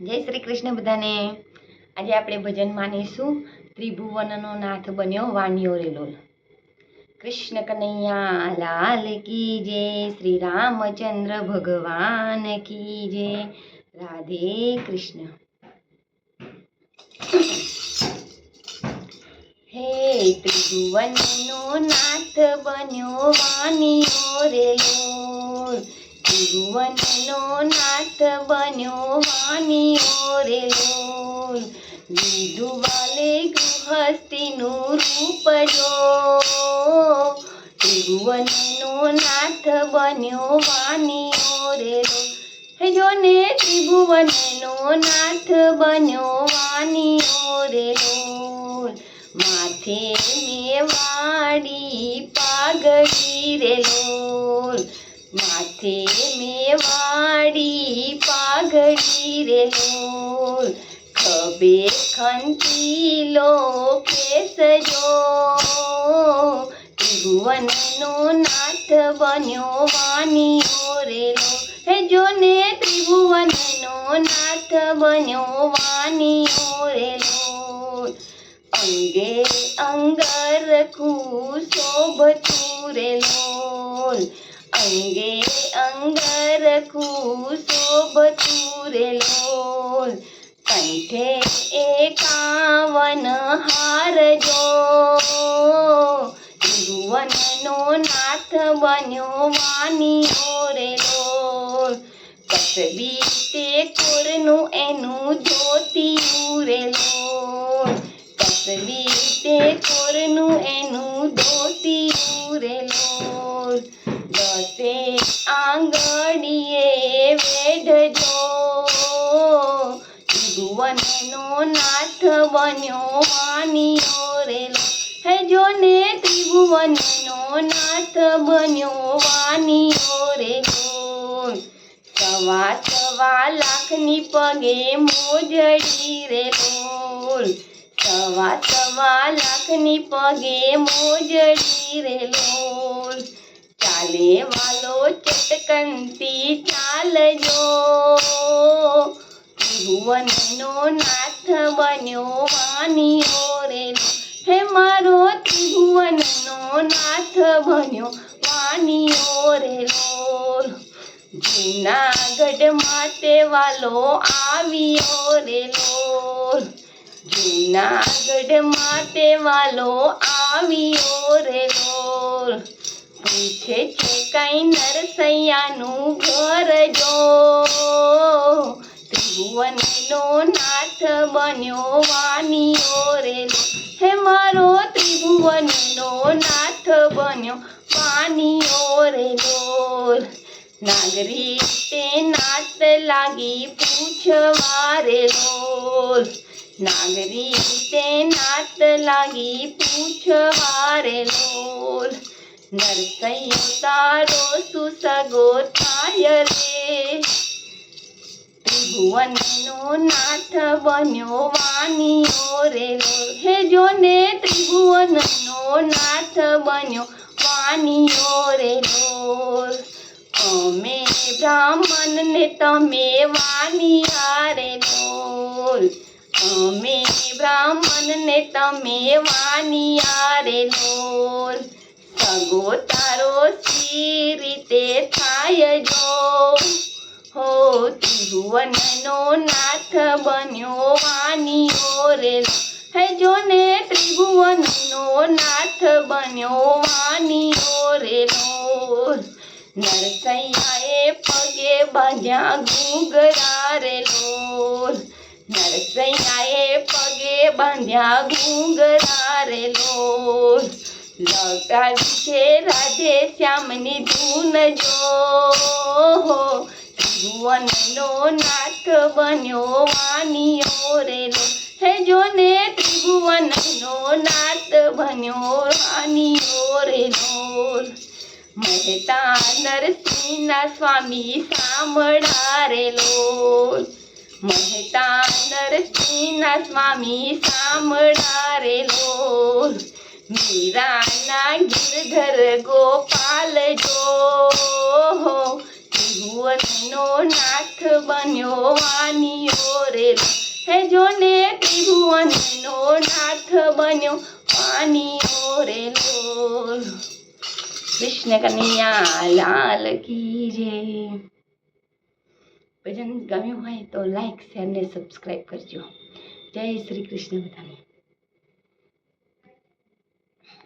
જય શ્રી કૃષ્ણ બધાને. આજે આપણે ભજન માનીશું. ત્રિભુવનનો નાથ બન્યો વાણિયો રેલોલ. કૃષ્ણ કનૈયા, લાલ કી જય. શ્રી રામચંદ્ર ભગવાન કી જય. રાધે કૃષ્ણ. હે ત્રિભુવનનો નાથ બન્યો વાણિયો રે ત્રિભુવનનો નાથ બન્યો વાણિયો રે લોલ લીધું વાલે ગૃહસ્થીનું રૂપ જો. ત્રિભુવનનો નાથ બન્યો વાણિયો રે લોલ જો ને ત્રિભુવનનો નાથ બન્યો વાણિયો રે લોલ માથે મેવાડી પાઘડી રે લોલ માથે મેવાડી પાઘડી રે લોલ ખબે ખંતીલો કેસજો ત્રિભુવનનો નાથ બન્યો વાણિયો રે લોલ હે જો ને ત્રિભુવનનો નાથ બન્યો વાણિયો રે લોલ અંગે અંગર ખુ શોભ લોલ અંગે અંગરખું શોભતું રે લોલ કંઠે એકાવન હાર જો ત્રિભુવનનો નાથ બન્યો વાણિયો રે લોલ કસબી તે કોરનું એનું ધોતિયું રે લોલ કસબી તે કોરનું એનું ધોતિયું રે લોલ દસે આંગણીએ વેઢજો. ત્રિભુવનનો નાથ બન્યો વાણિયો રેલો. હે જો ને ત્રિભુવનનો નાથ બન્યો વાણિયો રેલો. સવા સવા લાખની પગે મોજડી રેલો. સવા સવા લાખની પગે મોજડી રે લોલ ચાલે વાલો ચટકંતી ચાલજો. ત્રિભુવનનો નાથ બન્યો વાનીઓ રે હે મારો ત્રિભુવનનો નાથ બન્યો વાનીઓ રે લોલ જૂનાગઢમાં તે વાલો આવ્યો રે લોલ જૂનાગઢમાં તે વાલો આવ્યો રે લોલ પૂછે છે કઈ નરસૈયાનું ઘર જો. ત્રિભુવનનો નાથ બન્યો વાણિયો રે. હે મારો ત્રિભુવનનો નાથ બન્યો વાણિયો રે લોલ નાગરી તે નાત લાગી પૂછવા રે લોલ નાગરી તે નાત લાગી પૂછવા રે લોલ નરસૈયો તારો સુસગો થાય રે. ત્રિભુવનનો નાથ બન્યો વાણિયો રે હે જો ને ત્રિભુવનનો નાથ બન્યો વાણિયો રે લોલ અમે બ્રાહ્મણ ને તમે વાણિયા રે લોલ અમે બ્રાહ્મણ ને તમે વાણિયા રે સગો તારો સી રીતે થાય જો હો ત્રિભુવનનો નાથ બન્યો વાણિયો રે. હે જો ને ત્રિભુવનનો નાથ બન્યો વાણિયો રે. નરસૈયાએ પગે બાંધ્યા ઘૂંઘરા રે. લોર નરસૈયાએ પગે બાંધ્યા ઘૂંઘરા રે. લોલ છે રાધે શ્યામની ધૂન જો ત્રિભુવનનો નાથ બન્યો વાણિયો રેલો હે જો ને ત્રિભુવનનો નાથ બન્યો વાણિયો રેલો મહેતા નરસિંહના સ્વામી સાંભળા રે લોલ મહેતા નરસિંહના સ્વામી સાંભળા રે લોલ મીરાના ગિરધર ગોપાલ જો. ત્રિભુવનનો નાથ બન્યો વાનિયો રે. હે જોને ત્રિભુવનનો નાથ બન્યો વાનિયો રે. કૃષ્ણ કનૈયા, લાલ કી ભજન ગમ્યું હોય તો લાઈક, શેર ને સબસ્ક્રાઈબ કરજો. જય શ્રી કૃષ્ણ બધાને.